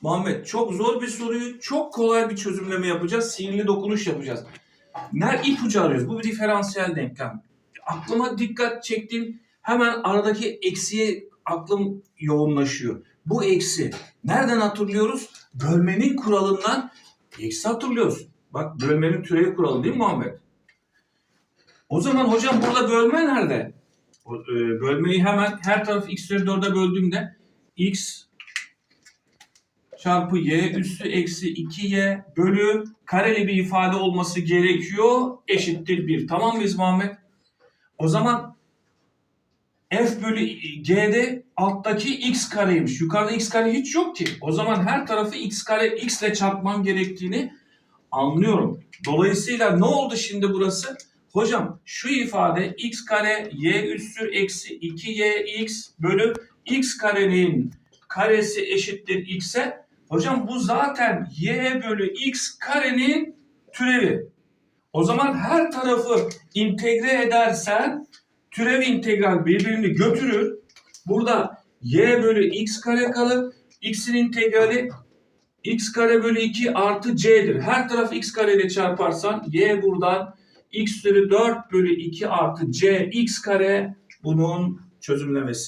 Muhammed çok zor bir soruyu çok kolay bir çözümleme yapacağız. Sihirli dokunuş yapacağız. Ner ipucu arıyoruz. Bu bir diferansiyel denklem. Aklıma dikkat çektim. Hemen aradaki eksiye aklım yoğunlaşıyor. Bu eksi. Nereden hatırlıyoruz? Bölmenin kuralından eksi hatırlıyoruz. Bak bölmenin türevi kuralı değil mi Muhammed? O zaman hocam burada bölme nerede? E, bölmeyi hemen her tarafı x üzeri 4'e böldüğümde x çarpı y üssü eksi 2y bölü kareli bir ifade olması gerekiyor eşittir 1. Tamam mıyız Muhammed? O zaman f bölü g'de alttaki x kareymiş. Yukarıda x kare hiç yok ki. O zaman her tarafı x kare x ile çarpman gerektiğini anlıyorum. Dolayısıyla ne oldu şimdi burası? Hocam şu ifade x kare y üssü eksi 2yx bölü x karenin karesi eşittir x'e. Hocam bu zaten y bölü x karenin türevi. O zaman her tarafı integre edersen türev integral birbirini götürür. Burada y bölü x kare kalır. x'in integrali x kare bölü 2 artı c'dir. Her tarafı x kare ile çarparsan y buradan x üzeri 4 bölü 2 artı c x kare bunun çözümlemesi.